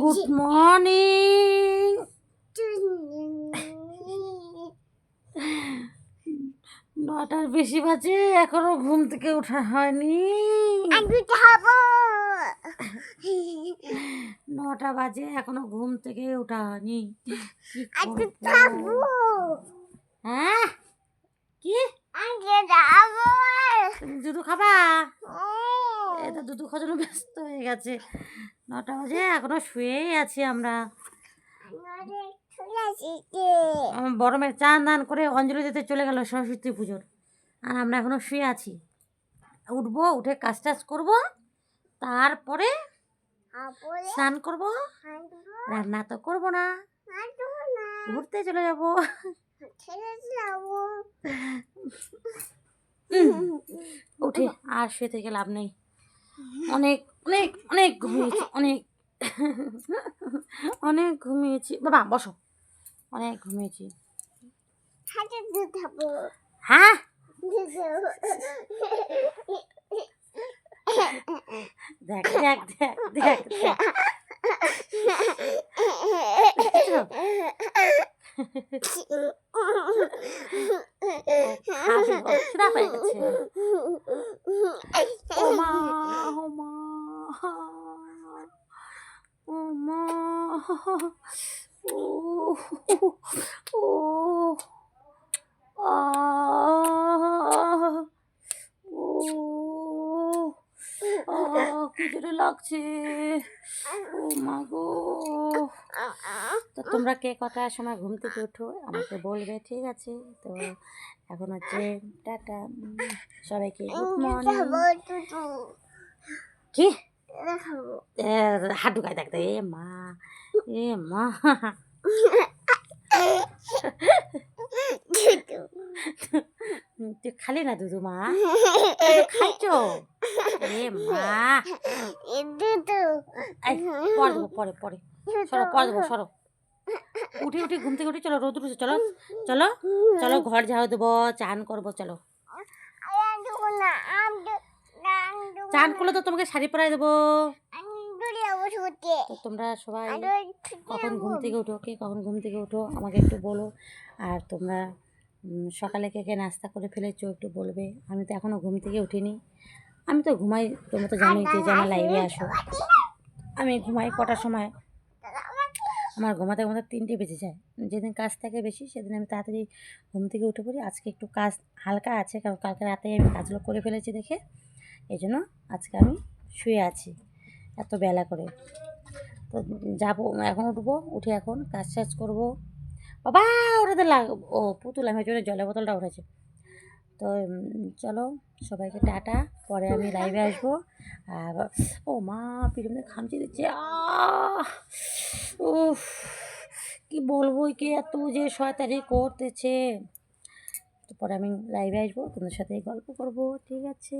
Good morning নটার বেশি বাজে এখনও ঘুম থেকে ওঠা হয়নি। নটা বাজে এখনও ঘুম থেকে ওঠা হয়নি? হ্যাঁ? কি? দুধু খাবা? এটা দুধু জন্য ব্যস্ত হয়ে গেছে। নটা বাজে এখনও শুয়েই আছি আমরা। বড় মেয়ে চান দান করে অঞ্জলি দিতে চলে গেল সরস্বতী পুজোর। আর আমরা এখনও শুয়ে আছি। উঠবো উঠে কাজ টাজ করব তারপরে স্নান করব রান্না তো করব না। ঘুরতে চলে যাব। উঠে আর শুয়ে থেকে লাভ নেই। অনেক অনেক অনেক ঘুমিয়েছি অনেক। অনেক ঘুমিয়েছি। বাবা বসো। অনেক ঘুমিয়েছি। হ্যাঁ? দেখ দেখ দেখ দেখ দেখ হাসি খিদা পেয়ে গেছে ও মা ও মা ও মা ও ও কি জোরে লাগছে ও মা গো তো তোমরা কে কটার সময় ঘুম থেকে উঠো আমাকে বলবে ঠিক আছে? তো এখন হচ্ছে টাটা সবাইকে গুড মর্নিং। কি? হাত ঢুকাই দেখতে এ মা এ মা। তুই খালি না দুধু মা? খাইছ? এ মা। পরে দেবো পরে পরে। সরো পরে দেবো সরো। উঠি উঠি ঘুম থেকে উঠি চলো রোদ উঠেছে চলো চলো চলো ঘর ঝাড়ু দেবো চান করব চলো। চান করলে তো তোমাকে শাড়ি পরাই দেবো। তো তোমরা সবাই কখন ঘুম থেকে উঠো কে কখন ঘুম থেকে উঠো আমাকে একটু বলো। আর তোমরা সকালে কে কে নাস্তা করে ফেলেছো একটু বলবে। আমি তো এখনও ঘুম থেকে উঠিনি। আমি তো ঘুমাই তোমরা তো জানোই যে যে আমার লাইভে আসো। আমি ঘুমাই কটার সময়। আমার ঘুমাতে ঘুমাতে তিনটে বেজে যায়। যেদিন কাজ থাকে বেশি সেদিন আমি তাড়াতাড়ি ঘুম থেকে উঠে পড়ি। আজকে একটু কাজ হালকা আছে কারণ কালকে রাতে আমি কাজগুলো করে ফেলেছি দেখে। এই জন্য আজকে আমি শুয়ে আছি এত বেলা করে। তো যাব এখন উঠবো, উঠে এখন কাজ সাজ করব। বাবা ওটাতে লাগ, ও পুতুল, আমি জন্য জলের বোতলটা উঠেছে। তো চলো, সবাইকে টাটা, পরে আমি লাইভে আসব। আর, ও মা, পিছনে খামচি দিচ্ছে উফ, কি বলব কে এত যে শয়তানি করতেছে। তো পরে আমি লাইভে আসব, তোমাদের সাথে গল্প করব, ঠিক আছে?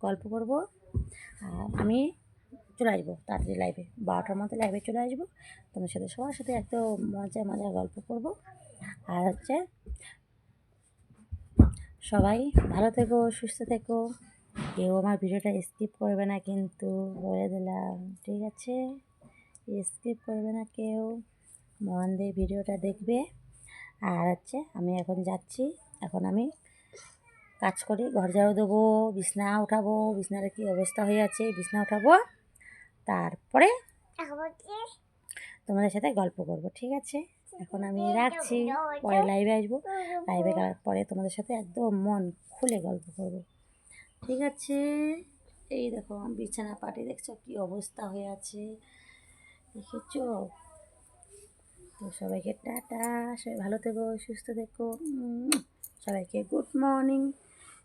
গল্প করব। আমি চলে আসব তাড়াতাড়ি লাইভে বারোটার মধ্যে লাইভে চলে আসব। তোমাদের সাথে সবার সাথে এত মজা মজা গল্প করব। আর হচ্ছে, সবাই ভালো থেকো, সুস্থ থেকো। কেউ আমার ভিডিওটা স্কিপ করবে না কিন্তু, বলে দিলাম, ঠিক আছে? স্কিপ করবে না কেউ। মন দিয়ে ভিডিওটা দেখবে। আর হচ্ছে, আমি এখন যাচ্ছি। এখন আমি কাজ করি ঘর ঝাড়ু দেবো বিছনা উঠাবো বিছনার কি অবস্থা হয়ে আছে বিছনা উঠাবো তারপরে তোমাদের সাথে গল্প করব ঠিক আছে? এখন আমি রাখছি পরে লাইভে আসব। লাইভে পরে তোমাদের সাথে একদম মন খুলে গল্প করব। ঠিক আছে? এই দেখো বিছানা পাটি দেখছ কি অবস্থা হয়ে আছে। দেখেছ? তো সবাইকে টাটা সবাই ভালো থেকো সুস্থ থেকো। সবাইকে গুড মর্নিং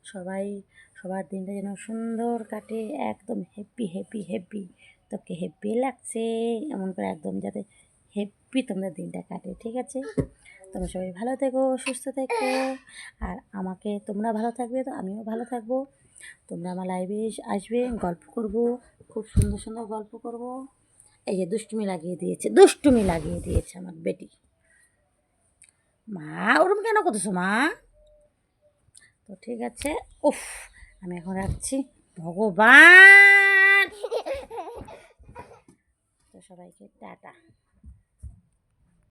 সবাই, সবার দিনটা যেন সুন্দর কাটে, একদম হ্যাপি হ্যাপি হ্যাপি তোকে হ্যাপি লাগছে, এমন করে একদম যাতে হ্যাপি তোমরা দিনটা কাটে, ঠিক আছে? তোমরা সবাই ভালো থেকো, সুস্থ থেকো। আর আমাকে তোমরা ভালো থাকবে তো আমিও ভালো থাকব। তোমরা আমার লাইভে আসবে, গল্প করব, খুব সুন্দর সুন্দর গল্প করব। এই যে দুষ্টুমি লাগিয়ে দিয়েছে, দুষ্টুমি লাগিয়ে দিয়েছে আমার বেটি। মা, ওরম কেন করতেছো মা? তো ঠিক আছে উফ আমি এখন রাখছি। ভগবান! তো সবাইকে টাটা।